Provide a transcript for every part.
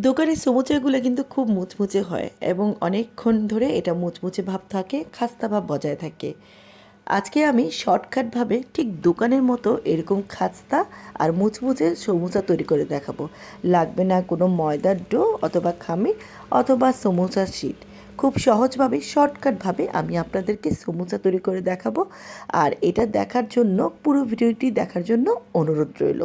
দোকানের সমুচাগুলো কিন্তু খুব মুচমুচে হয় এবং অনেকক্ষণ ধরে এটা মুচমুচে ভাব থাকে, খাস্তা ভাব বজায় থাকে। আজকে আমি শর্টকাটভাবে ঠিক দোকানের মতো এরকম খাস্তা আর মুচমুচে সমুচা তৈরি করে দেখাবো। লাগবে না কোনো ময়দার ডো অথবা খামির অথবা সমুচার শিট। খুব সহজভাবে, শর্টকাটভাবে আমি আপনাদেরকে সমুচা তৈরি করে দেখাবো। আর এটা দেখার জন্য, পুরো ভিডিওটি দেখার জন্য অনুরোধ রইল।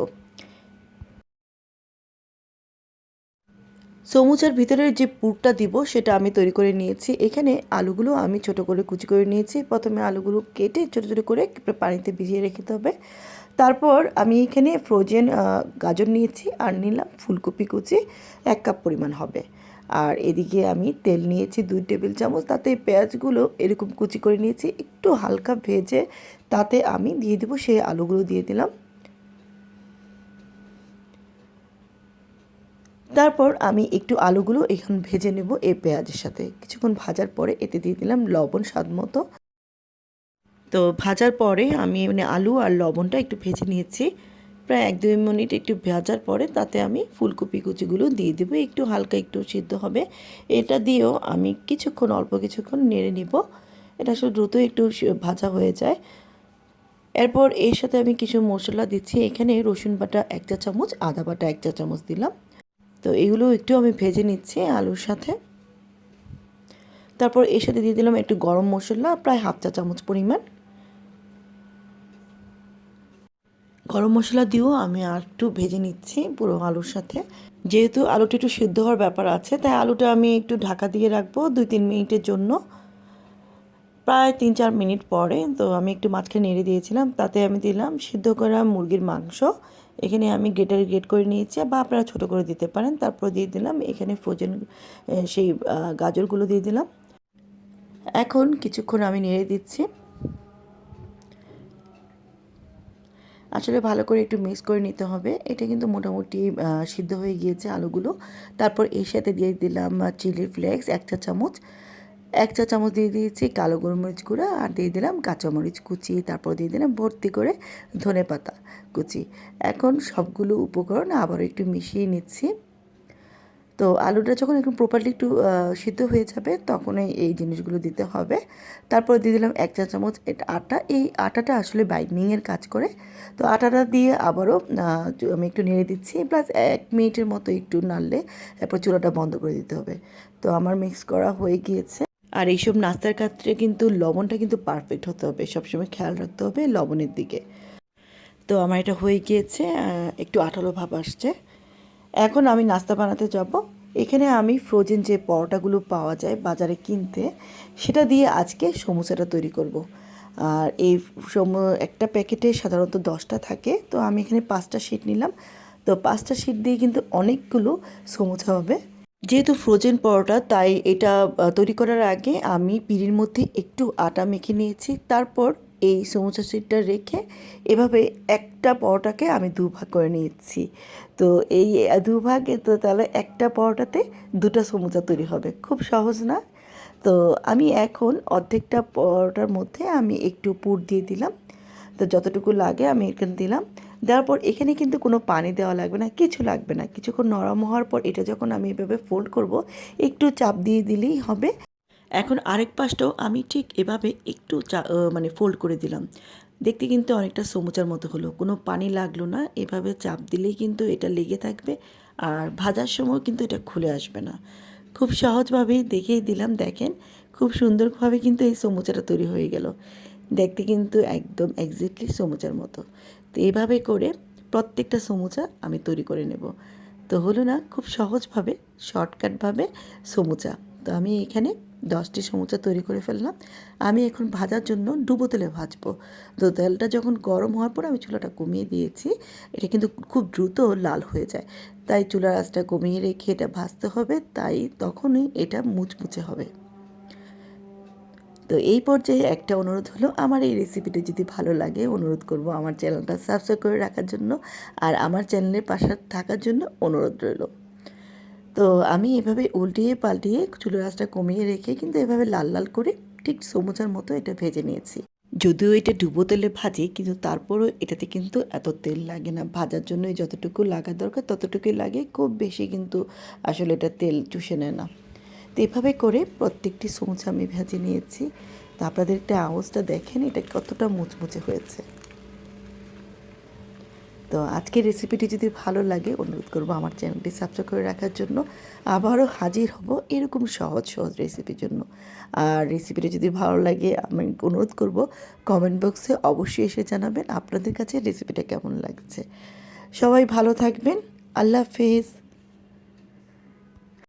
সমুচার ভিতরের যে পুরটা দিব, সেটা আমি তৈরি করে নিয়েছি। এখানে আলুগুলো আমি ছোট করে কুচি করে নিয়েছি। প্রথমে আলুগুলো কেটে ছোট ছোট করে পানিতে ভিজিয়ে রেখে হবে। তারপর আমি এখানে ফ্রোজেন গাজর নিয়েছি আর নিলাম ফুলকপি কুচি। এক কাপ পরিমাণ হবে। আর এদিকে আমি তেল নিয়েছি দুই টেবিল চামচ। তাতে পেঁয়াজগুলো এরকম কুচি করে নিয়েছি। একটু হালকা ভেজে তাতে আমি দিয়ে দেবো সেই আলুগুলো দিয়ে দিলাম। তারপর আমি একটু আলুগুলো এখন ভেজে নেব এই পেঁয়াজের সাথে। কিছুক্ষণ ভাজার পরে এতে দিয়ে দিলাম লবণ স্বাদ মতো। তো ভাজার পরে আমি মানে আলু আর লবণটা একটু ভেজে নিয়েছি। প্রায় এক দুই মিনিট একটু ভাজার পরে তাতে আমি ফুলকপি কুচিগুলো দিয়ে দেবো। একটু হালকা একটু সিদ্ধ হবে। এটা দিয়েও আমি কিছুক্ষণ, অল্প কিছুক্ষণ নেড়ে নিব। এটা আসলে দ্রুত একটু ভাজা হয়ে যায়। এরপর এর সাথে আমি কিছু মশলা দিচ্ছি। এখানে রসুন বাটা এক চা চামচ আদা বাটা এক চা চামচ দিলাম। তো এগুলো একটু আমি ভেজে নিচ্ছি আলুর সাথে। তারপর এর সাথে দিয়ে দিলাম একটু গরম মশলা, প্রায় হাফ চা চামচ পরিমাণ। গরম মশলা দিয়েও আমি আর একটু ভেজে নিচ্ছি পুরো আলুর সাথে। যেহেতু আলুটা একটু সিদ্ধ হওয়ার ব্যাপার আছে, তাই আলুটা আমি একটু ঢাকা দিয়ে রাখব দুই তিন মিনিটের জন্য। প্রায় তিন চার মিনিট পরে, তো আমি একটু মাঝখানে নেড়ে দিয়েছিলাম, তাতে আমি দিলাম সিদ্ধ করা মুরগির মাংস। এখানে আমি গ্রেটারে গ্রেট করে নিয়েছি, বা আপনারা ছোটো করে দিতে পারেন, তারপর দিয়ে দিলাম এখানে ফ্রোজেন সেই গাজরগুলো দিয়ে দিলাম। এখন কিছুক্ষণ আমি নেড়ে দিচ্ছি। আসলে ভালো করে একটু মিক্স করে নিতে হবে। এটা কিন্তু মোটামুটি সিদ্ধ হয়ে গিয়েছে আলুগুলো। তারপর এর সাথে দিয়ে দিলাম চিলি ফ্লেক্স, এক চা চামচ এক চা চামচ দিয়ে দিয়েছি কালো গোলমরিচ গুঁড়া আর দিয়ে দিলাম কাঁচামরিচ কুচি। তারপর দিয়ে দিলাম ভর্তি করে ধনে পাতা কুচি। এখন সবগুলো উপকরণ আবার একটু মিশিয়ে নিচ্ছি। তো আলুটা যখন একটু প্রপারলি একটু সিদ্ধ হয়ে যাবে তখনই এই জিনিসগুলো দিতে হবে। তারপর দিয়ে দিলাম এক চা চামচ এটা, আটা। এই আটাটা আসলে বাইন্ডিংয়ের কাজ করে। তো আটাটা দিয়ে আবারও আমি একটু নেড়ে দিচ্ছি। প্লাস এক মিনিটের মতো একটু নাড়লে তারপর চুলাটা বন্ধ করে দিতে হবে। তো আমার মিক্স করা হয়ে গিয়েছে। আর এইসব নাস্তার ক্ষেত্রে কিন্তু লবণটা কিন্তু পারফেক্ট হতে হবে। সবসময় খেয়াল রাখতে হবে লবণের দিকে। তো আমার এটা হয়ে গিয়েছে একটু আঠালো ভাব আসছে। এখন আমি নাস্তা বানাতে যাব। এখানে আমি ফ্রোজেন যে পরোটাগুলো পাওয়া যায় বাজারে কিনতে, সেটা দিয়ে আজকে সমোসাটা তৈরি করব। আর এই সম, একটা প্যাকেটে সাধারণত দশটা থাকে। তো আমি এখানে পাঁচটা শিট নিলাম। তো পাঁচটা শিট দিয়ে কিন্তু অনেকগুলো সমোসা হবে। যেহেতু ফ্রোজেন পরোটা, তাই এটা তৈরি করার আগে আমি পিড়ির মধ্যে একটু আটা মেখে নিয়েছি। তারপর এই সমুচা সিটটা রেখে এভাবে একটা পরোটাকে আমি দুভাগ করে নিয়েছি। তো এই দুভাগে, তো তাহলে একটা পরোটাতে দুটো সমুচা তৈরি হবে। খুব সহজ না? তো আমি এখন অর্ধেকটা পরোটার মধ্যে আমি একটু পুর দিয়ে দিলাম। তো যতটুকু লাগে আমি এখানে দিলাম। দেওয়ার পর এখানে কিন্তু কোনো পানি দেওয়া লাগবে না, কিছু লাগবে না। কিছুক্ষণ নরম হওয়ার পর এটা যখন আমি এভাবে ফোল্ড করব, একটু চাপ দিয়ে দিলেই হবে। এখন আরেক পাশটাও আমি ঠিক এভাবে একটু মানে ফোল্ড করে দিলাম। দেখতে কিন্তু অনেকটা সমুচার মতো হলো, কোনো পানি লাগল না। এভাবে চাপ দিলেই কিন্তু এটা লেগে থাকবে আর ভাজার সময় কিন্তু এটা খুলে আসবে না। খুব সহজভাবেই দেখেই দিলাম, দেখেন। খুব সুন্দরভাবে কিন্তু এই সমুচাটা তৈরি হয়ে গেল। দেখতে কিন্তু একদম এক্স্যাক্টলি সমুচার মতো। তো এভাবে করে প্রত্যেকটা সমুচা আমি তৈরি করে নেব। তো হলো না, খুব সহজভাবে শর্টকাটভাবে সমুচা। তো আমি এখানে দশটি সমুচা তৈরি করে ফেললাম। আমি এখন ভাজার জন্য ডুবো তেলে ভাজবো। তো তেলটা যখন গরম হওয়ার পর আমি চুলাটা কমিয়ে দিয়েছি। এটা কিন্তু খুব দ্রুত লাল হয়ে যায়। তাই চুলার আঁচটা কমিয়ে রেখে এটা ভাজতে হবে। তাই তখনই এটা মুচমুচে হবে। তো এই পর্যায়ে একটা অনুরোধ হলো, আমার এই রেসিপিটা যদি ভালো লাগে, অনুরোধ করব আমার চ্যানেলটা সাবস্ক্রাইব করে রাখার জন্য আর আমার চ্যানেলের পাশে থাকার জন্য অনুরোধ রইল। তো আমি এভাবে উল্টিয়ে পাল্টিয়ে চুলো আঁচটা কমিয়ে রেখে কিন্তু এভাবে লাল লাল করে ঠিক সমুচার মতো এটা ভেজে নিয়েছি। যদিও এটা ডুবো তেলে ভাজি, কিন্তু তারপরও এটাতে কিন্তু এত তেল লাগে না। ভাজার জন্য যতটুকু লাগার দরকার, ততটুকুই লাগে। খুব বেশি কিন্তু আসলে এটা তেল চুষে নেয় না। তো এভাবে করে প্রত্যেকটি সমুচা আমি ভেজে নিয়েছি। তা আপনাদের একটা আওয়াজটা দেখেন, এটা কতটা মুচমুচে হয়েছে। তো আজকের রেসিপিটি যদি ভালো লাগে, অনুরোধ করব আমার চ্যানেলটি সাবস্ক্রাইব করে রাখার জন্য। আবারও হাজির হব এরকম সহজ সহজ রেসিপির জন্য। আর রেসিপিটা যদি ভালো লাগে, আমি অনুরোধ করব কমেন্ট বক্সে অবশ্যই এসে জানাবেন আপনাদের কাছে রেসিপিটা কেমন লাগছে। সবাই ভালো থাকবেন, আল্লাহ হাফেজ।